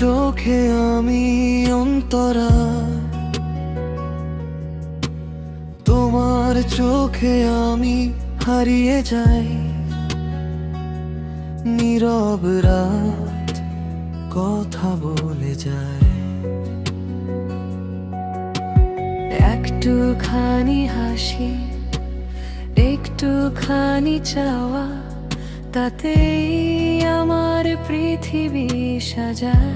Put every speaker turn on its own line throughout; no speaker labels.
চোখে আমি অন্তরা। তোমার চোখে আমি হারিয়ে যাই। নীরব রাত কথা বলে যায়।
একটুখানি হাসি, একটুখানি চাওয়া, তাতেই আমার পৃথিবী সাজায়।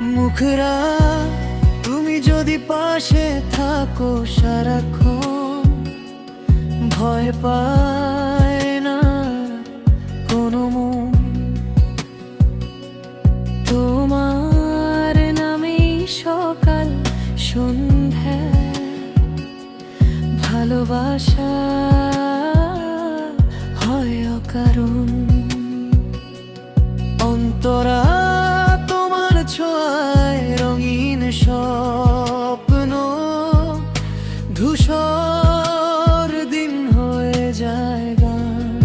মুখরা, তুমি যদি পাশে থাকো সারাক্ষণ, ভয় পায় না কোনো মন।
তোমার নামেই সকাল, সন্ধ্যা, ভালোবাসা হয় অকারণ।
অন্তরা তোমার ছোঁয়ায় রঙিন স্বপ্ন, ধূসর দিন হয়ে যায় গান।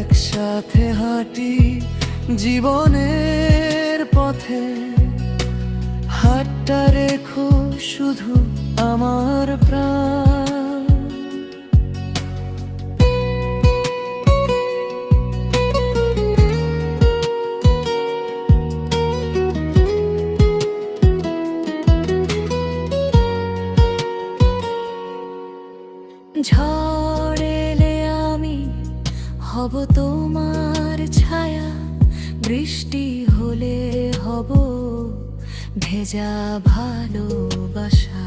একসাথে হাঁটি জীবনের পথে, হাতটা রেখো শুধু আমার প্রাণ।
ঝড় এলে আমি হব তোমার ছায়া। বৃষ্টি হলে হব ভেজা ভালোবাসা।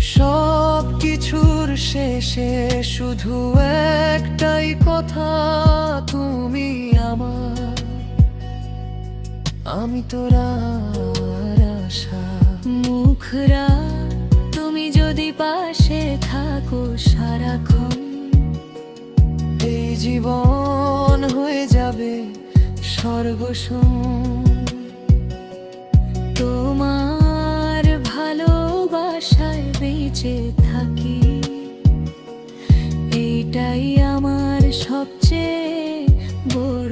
সব কিছুর শেষে শুধু একটাই কথা, তুমি আমার। আমি তোরা আশা।
মুখরা
জীবন হয়ে যাবে স্বর্গসম
তোমার ভালোবাসায় বেঁচে থাকি। এইটাই আমার সবচেয়ে বড়